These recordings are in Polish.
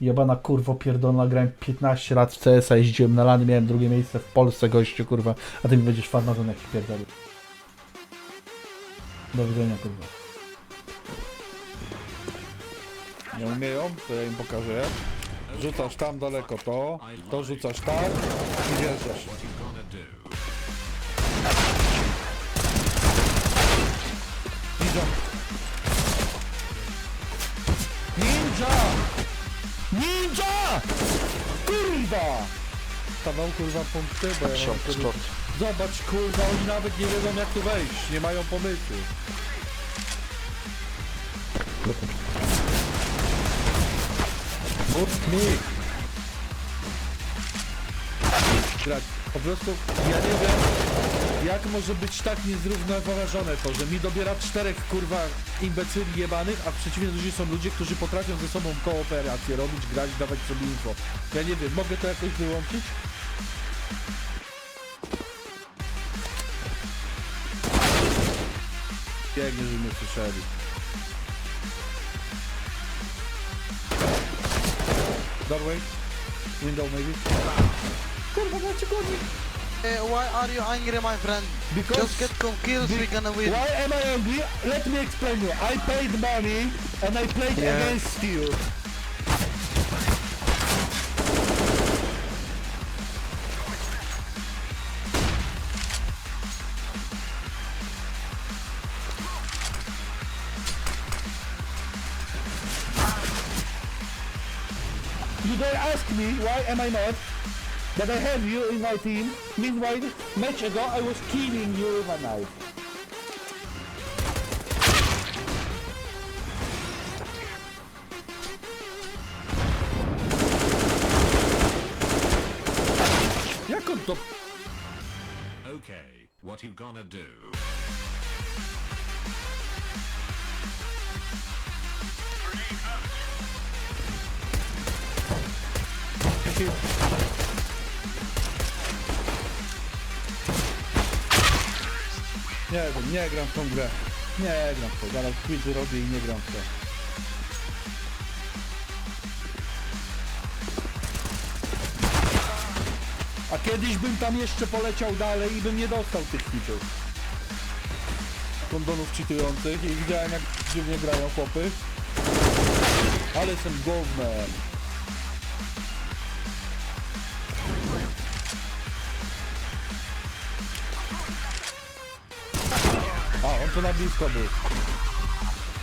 Jebana kurwo pierdolona, grałem 15 lat w CS-a, jeździłem na lany, miałem drugie miejsce w Polsce, gościu, kurwa, a ty mi będziesz farmazon jakiś pierdolił. Do widzenia, kurwa. Nie umieją, to ja im pokażę. Rzucasz tam daleko to, to rzucasz tam i wjeżdżasz. Ninja! Ninja! Ninja! Kurwa! Kawał kurwa punkty, bo ja mam kurwa... Zobacz kurwa, oni nawet nie wiedzą jak tu wejść, nie mają pomysłu. Mów mi! Grać. Po prostu ja nie wiem, jak może być tak niezrównoważone to, że mi dobiera czterech kurwa imbecyli jebanych, a w przeciwieństwie są ludzie, którzy potrafią ze sobą kooperację robić, grać, dawać sobie info. Ja nie wiem, mogę to jakoś wyłączyć? Biegnie, żeby mnie słyszeli. Doorway? Window maybe? Kurwa, dlaczego nie? Eh, why are you angry, my friend? Because- Just get some kills, we're gonna win. Why am I angry? Let me explain you. I paid money and I played Yeah. against you. You don't ask me why am I not, but I have you in my team. Meanwhile, match ago I was killing you with a knife. Jak on to... Okay, what you gonna do? Nie wiem, nie gram w tą grę. Nie gram w to, zaraz quizy robię i nie gram w to. A kiedyś bym tam jeszcze poleciał dalej i bym nie dostał tych hitów. Kondonów cheatujących i widziałem jak dziwnie grają chłopy. Ale jestem gównem.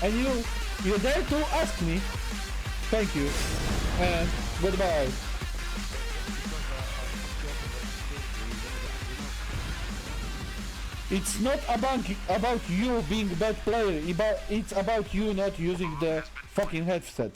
And you, you dare to ask me. Thank you. And goodbye. It's not about, about you being bad player, it's about you not using the fucking headset.